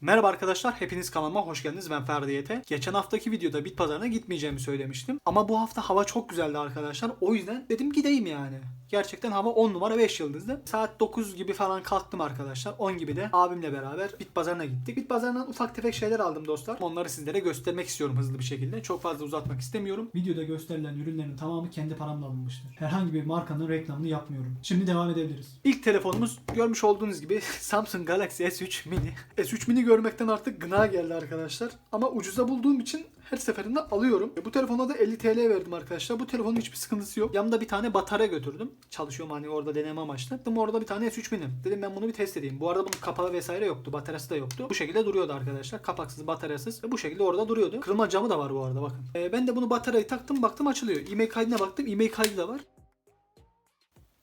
Merhaba arkadaşlar, hepiniz kanalıma hoş geldiniz. Ben Ferdi Yete. Geçen haftaki videoda bit pazarına gitmeyeceğimi söylemiştim. Ama bu hafta hava çok güzeldi arkadaşlar. O yüzden dedim gideyim yani. Gerçekten hava 10 numara 5 yıldızdı. Saat 9 gibi falan kalktım arkadaşlar. 10 gibi de abimle beraber bit pazarına gittik. Bit pazarından ufak tefek şeyler aldım dostlar. Onları sizlere göstermek istiyorum hızlı bir şekilde. Çok fazla uzatmak istemiyorum. Videoda gösterilen ürünlerin tamamı kendi paramla alınmıştır. Herhangi bir markanın reklamını yapmıyorum. Şimdi devam edebiliriz. İlk telefonumuz görmüş olduğunuz gibi Samsung Galaxy S3 Mini. S3 Mini görmekten artık gına geldi arkadaşlar. Ama ucuza bulduğum için her seferinde alıyorum. E, Bu telefona da 50 TL verdim arkadaşlar. Bu telefonun hiçbir sıkıntısı yok. Yanımda bir tane batarya götürdüm. Çalışıyorum hani orada deneme amaçlı. Dedim orada bir tane S3 Mini. Dedim ben bunu bir test edeyim. Bu arada bunun kapağı vesaire yoktu. Bataryası da yoktu. Bu şekilde duruyordu arkadaşlar. Kapaksız, bataryasız. Ve bu şekilde orada duruyordu. Kırılma camı da var bu arada bakın. E, ben de bunu bataryayı taktım baktım açılıyor. E-mail kaydına baktım. E-mail kaydı da var.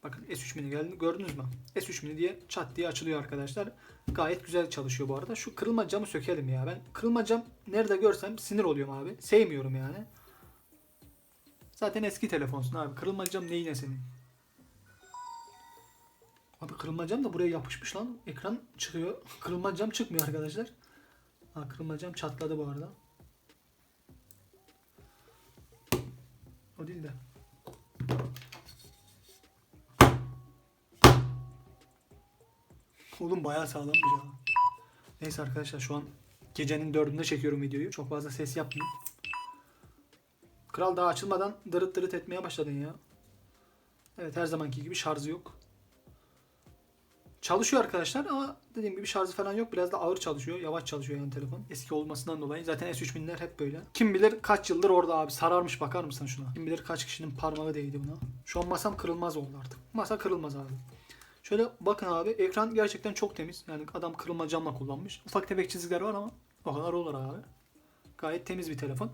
Bakın S3 mini geldi gördünüz mü? S3 mini diye çat diye açılıyor arkadaşlar. Gayet güzel çalışıyor bu arada. Şu kırılma camı sökelim ya. Ben kırılma cam nerede görsem sinir oluyorum abi. Sevmiyorum yani. Zaten eski telefonsun abi. Kırılma cam neyine senin? Abi kırılma cam da buraya yapışmış lan. Ekran çıkıyor. Kırılma cam çıkmıyor arkadaşlar. Ha kırılma cam çatladı bu arada. O değil de. Oğlum bayağı sağlammış ya. Neyse arkadaşlar şu an gecenin dördünde çekiyorum videoyu. Çok fazla ses yapmayayım. Kral daha açılmadan dırıt dırıt etmeye başladın ya. Evet her zamanki gibi şarjı yok. Çalışıyor arkadaşlar ama dediğim gibi şarjı falan yok. Biraz da ağır çalışıyor. Yavaş çalışıyor yani telefon. Eski olmasından dolayı. Zaten S3000'ler hep böyle. Kim bilir kaç yıldır orada abi. Sararmış bakar mısın şuna? Kim bilir kaç kişinin parmağı değdi buna. Şu an masam kırılmaz oldu artık. Masa kırılmaz abi. Şöyle bakın abi ekran gerçekten çok temiz. Yani adam kırılma camla kullanmış. Ufak tefek çizgiler var ama o kadar olur abi. Gayet temiz bir telefon.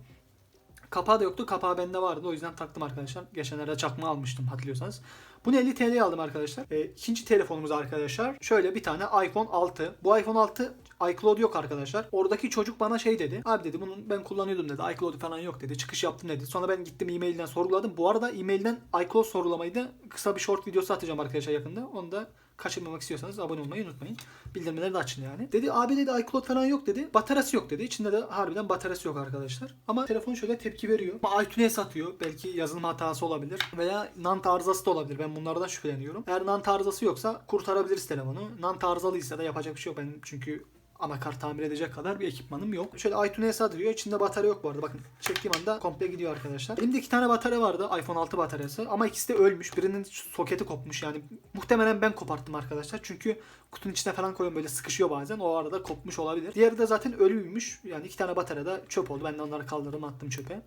Kapağı da yoktu. Kapağı bende vardı. O yüzden taktım arkadaşlar. Geçenlerde çakma almıştım hatırlıyorsanız. Bunu 50 TL'ye aldım arkadaşlar. E, ikinci telefonumuz arkadaşlar. Şöyle bir tane iPhone 6. Bu iPhone 6 iCloud yok arkadaşlar. Oradaki çocuk bana şey dedi. Abi dedi bunun ben kullanıyordum dedi. iCloud falan yok dedi. Çıkış yaptım dedi. Sonra ben gittim e-mailden sorguladım. Bu arada e-mailden iCloud sorgulamayı da kısa bir short videosu atacağım arkadaşlar yakında. Onu da kaçırmamak istiyorsanız abone olmayı unutmayın. Bildirimleri de açın yani. Dedi abi dedi iCloud falan yok dedi. Bataryası yok dedi. İçinde de harbiden bataryası yok arkadaşlar. Ama telefon şöyle tepki veriyor. Ama iTunes atıyor. Belki yazılım hatası olabilir. Veya NAND arızası da olabilir. Ben bunlardan şüpheleniyorum. Eğer NAND arızası yoksa kurtarabiliriz telefonu. NAND arızalıysa da yapacak bir şey yok. Benim çünkü anakart tamir edecek kadar bir ekipmanım yok. Şöyle iTunes adıyor. İçinde batarya yok bu arada. Bakın çektiğim anda komple gidiyor arkadaşlar. Elimde iki tane batarya vardı. iPhone 6 bataryası. Ama ikisi de ölmüş. Birinin soketi kopmuş yani. Muhtemelen ben koparttım arkadaşlar. Çünkü kutunun içine falan koyuyorum böyle sıkışıyor bazen. O arada kopmuş olabilir. Diğeri de zaten ölüymüş. Yani iki tane batarya da çöp oldu. Ben de onları kaldırdım attım çöpe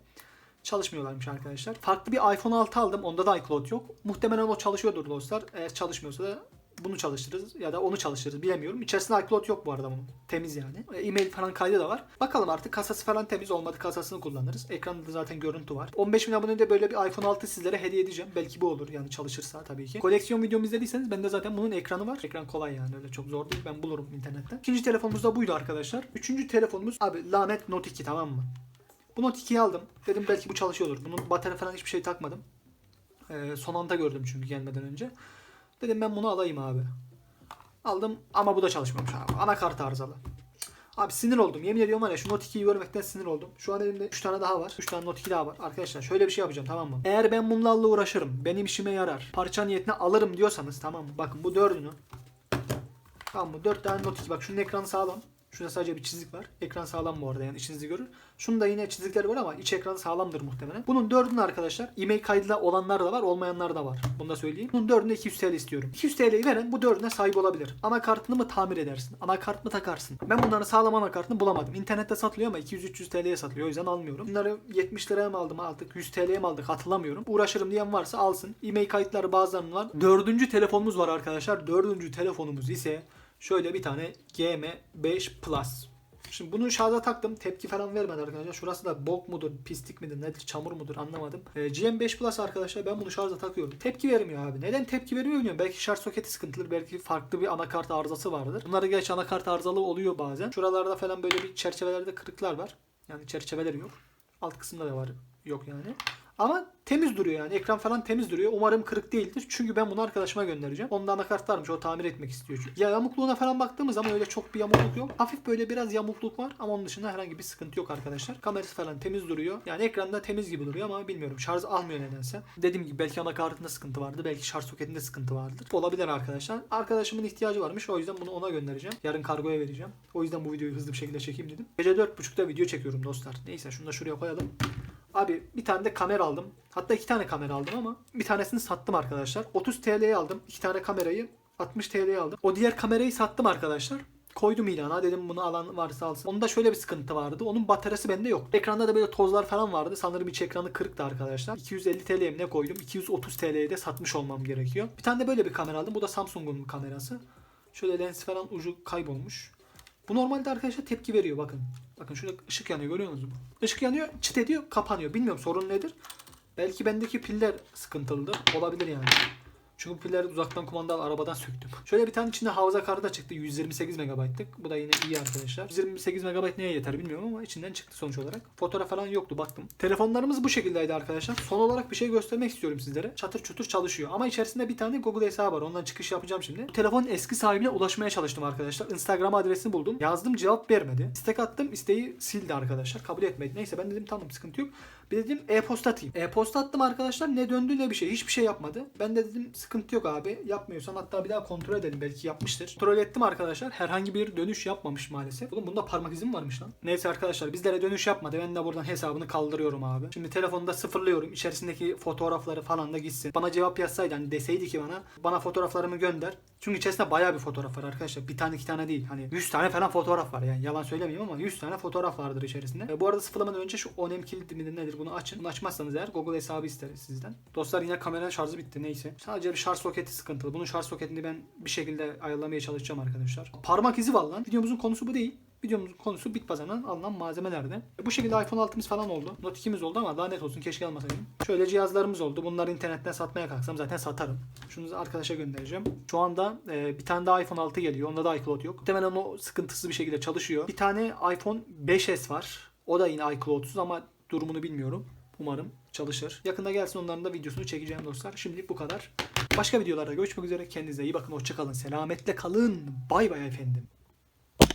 çalışmıyorlarmış arkadaşlar. Farklı bir iPhone 6 aldım. Onda da iCloud yok. Muhtemelen o çalışıyordur dostlar. Eğer çalışmıyorsa da bunu çalıştırırız ya da onu çalıştırırız bilemiyorum. İçerisinde iCloud yok bu arada bunun. Temiz yani. E, E-mail falan kaydı da var. Bakalım artık kasası falan temiz olmadı kasasını kullanırız. Ekranda da zaten görüntü var. 15 bin abonede böyle bir iPhone 6 sizlere hediye edeceğim. Belki bu olur yani çalışırsa tabii ki. Koleksiyon videomu izlediyseniz bende zaten bunun ekranı var. Ekran kolay yani öyle çok zor değil. Ben bulurum internetten. İkinci telefonumuz da buydu arkadaşlar. Üçüncü telefonumuz abi lanet Note 2 tamam mı? Bu Note 2'yi aldım. Dedim belki bu çalışıyordur. Bunun batarya falan hiçbir şey takmadım. Ee, son anda gördüm çünkü gelmeden önce. Dedim ben bunu alayım abi. Aldım ama bu da çalışmamış abi. Anakart arızalı. Abi sinir oldum. Yemin ediyorum var ya şu Note 2'yi görmekten sinir oldum. Şu an elimde 3 tane daha var. 3 tane Note 2 daha var. Arkadaşlar şöyle bir şey yapacağım tamam mı? Eğer ben bunlarla uğraşırım. Benim işime yarar. Parça niyetine alırım diyorsanız tamam mı? Bakın bu dördünü. Tamam mı? 4 tane Note 2. Bak şunun ekranı sağlam. Şurada sadece bir çizik var. Ekran sağlam bu arada yani içinizi görür. Şunun da yine çizikleri var ama iç ekranı sağlamdır muhtemelen. Bunun dördünü arkadaşlar e-mail kaydıyla olanlar da var olmayanlar da var. Bunu da söyleyeyim. Bunun dördüne 200 TL istiyorum. 200 TL'yi veren bu dördüne sahip olabilir. Anakartını mı tamir edersin? Anakart mı takarsın? Ben bunların sağlam anakartını bulamadım. İnternette satılıyor ama 200-300 TL'ye satılıyor. O yüzden almıyorum. Bunları 70 liraya mı aldım aldık? 100 TL'ye mi aldık? Hatırlamıyorum. Uğraşırım diyen varsa alsın. E-mail kayıtları bazılarının var. Dördüncü telefonumuz var arkadaşlar. Dördüncü telefonumuz ise şöyle bir tane GM5 Plus. Şimdi bunu şarja taktım. Tepki falan vermedi arkadaşlar. Şurası da bok mudur, pislik midir, nedir, çamur mudur anlamadım. Ee, GM5 Plus arkadaşlar ben bunu şarja takıyorum. Tepki vermiyor abi. Neden tepki vermiyor bilmiyorum. Belki şarj soketi sıkıntılı, belki farklı bir anakart arızası vardır. Bunları geç anakart arızalı oluyor bazen. Şuralarda falan böyle bir çerçevelerde kırıklar var. Yani çerçeveleri yok. Alt kısımda da var. Yok yani. Ama temiz duruyor yani. Ekran falan temiz duruyor. Umarım kırık değildir. Çünkü ben bunu arkadaşıma göndereceğim. Onda anakart. O tamir etmek istiyor. Ya yamukluğuna falan baktığımız zaman öyle çok bir yamukluk yok. Hafif böyle biraz yamukluk var ama onun dışında herhangi bir sıkıntı yok arkadaşlar. Kamerası falan temiz duruyor. Yani ekranda temiz gibi duruyor ama bilmiyorum. Şarj almıyor nedense. Dediğim gibi belki anakartında sıkıntı vardı. Belki şarj soketinde sıkıntı vardır. Olabilir arkadaşlar. Arkadaşımın ihtiyacı varmış. O yüzden bunu ona göndereceğim. Yarın kargoya vereceğim. O yüzden bu videoyu hızlı bir şekilde çekeyim dedim. Gece 4.30'da video çekiyorum dostlar. Neyse şunu da şuraya koyalım. Abi bir tane de kamera aldım. Hatta iki tane kamera aldım ama bir tanesini sattım arkadaşlar. 30 TL'ye aldım. iki tane kamerayı 60 TL'ye aldım. O diğer kamerayı sattım arkadaşlar. Koydum ilana dedim bunu alan varsa alsın. Onda şöyle bir sıkıntı vardı. Onun bataryası bende yok. Ekranda da böyle tozlar falan vardı. Sanırım iç ekranı kırıktı arkadaşlar. 250 TL'ye ne koydum? 230 TL'ye de satmış olmam gerekiyor. Bir tane de böyle bir kamera aldım. Bu da Samsung'un kamerası. Şöyle lens falan ucu kaybolmuş. Bu normalde arkadaşlar tepki veriyor bakın. Bakın şurada ışık yanıyor görüyor musunuz? Işık yanıyor çıt ediyor kapanıyor. Bilmiyorum sorun nedir. Belki bendeki piller sıkıntılıdır. Olabilir yani. Çünkü pilleri uzaktan kumandalı arabadan söktüm. Şöyle bir tane içinde hafıza kartı da çıktı. 128 MB'lık. Bu da yine iyi arkadaşlar. 128 MB neye yeter bilmiyorum ama içinden çıktı sonuç olarak. Fotoğraf falan yoktu baktım. Telefonlarımız bu şekildeydi arkadaşlar. Son olarak bir şey göstermek istiyorum sizlere. Çatır çutur çalışıyor. Ama içerisinde bir tane Google hesabı var. Ondan çıkış yapacağım şimdi. Bu telefonun eski sahibine ulaşmaya çalıştım arkadaşlar. Instagram adresini buldum. Yazdım cevap vermedi. İstek attım. isteği sildi arkadaşlar. Kabul etmedi. Neyse ben dedim tamam sıkıntı yok. Bir dedim e-posta atayım. E-posta attım arkadaşlar. Ne döndü ne bir şey. Hiçbir şey yapmadı. Ben de dedim sıkıntı yok abi. Yapmıyorsan hatta bir daha kontrol edelim. Belki yapmıştır. Kontrol ettim arkadaşlar. Herhangi bir dönüş yapmamış maalesef. Oğlum bunda parmak izi mi varmış lan? Neyse arkadaşlar bizlere dönüş yapmadı. Ben de buradan hesabını kaldırıyorum abi. Şimdi telefonu da sıfırlıyorum. İçerisindeki fotoğrafları falan da gitsin. Bana cevap yazsaydı hani deseydi ki bana bana fotoğraflarımı gönder. Çünkü içerisinde bayağı bir fotoğraf var arkadaşlar. Bir tane iki tane değil. Hani 100 tane falan fotoğraf var yani. Yalan söylemeyeyim ama 100 tane fotoğraf vardır içerisinde. E, bu arada sıfırlamadan önce şu onem kilidi midir nedir bunu açın. Bunu açmazsanız eğer Google hesabı isteriz sizden. Dostlar yine kamera şarjı bitti neyse. Sadece bir şarj soketi sıkıntılı. Bunun şarj soketini ben bir şekilde ayarlamaya çalışacağım arkadaşlar. Parmak izi var lan. Videomuzun konusu bu değil. Videomuzun konusu bit pazarından alınan malzemelerde. Bu şekilde iPhone 6'mız falan oldu. Note 2'miz oldu ama daha net olsun keşke almasaydım. Şöyle cihazlarımız oldu. Bunları internetten satmaya kalksam zaten satarım. Şunu arkadaşa göndereceğim. Şu anda e, bir tane daha iPhone 6 geliyor. Onda da iCloud yok. Muhtemelen o sıkıntısız bir şekilde çalışıyor. Bir tane iPhone 5S var. O da yine iCloud'suz ama durumunu bilmiyorum. Umarım çalışır. Yakında gelsin onların da videosunu çekeceğim dostlar. Şimdilik bu kadar. Başka videolarda görüşmek üzere. Kendinize iyi bakın. Hoşçakalın. Selametle kalın. Bay bay efendim.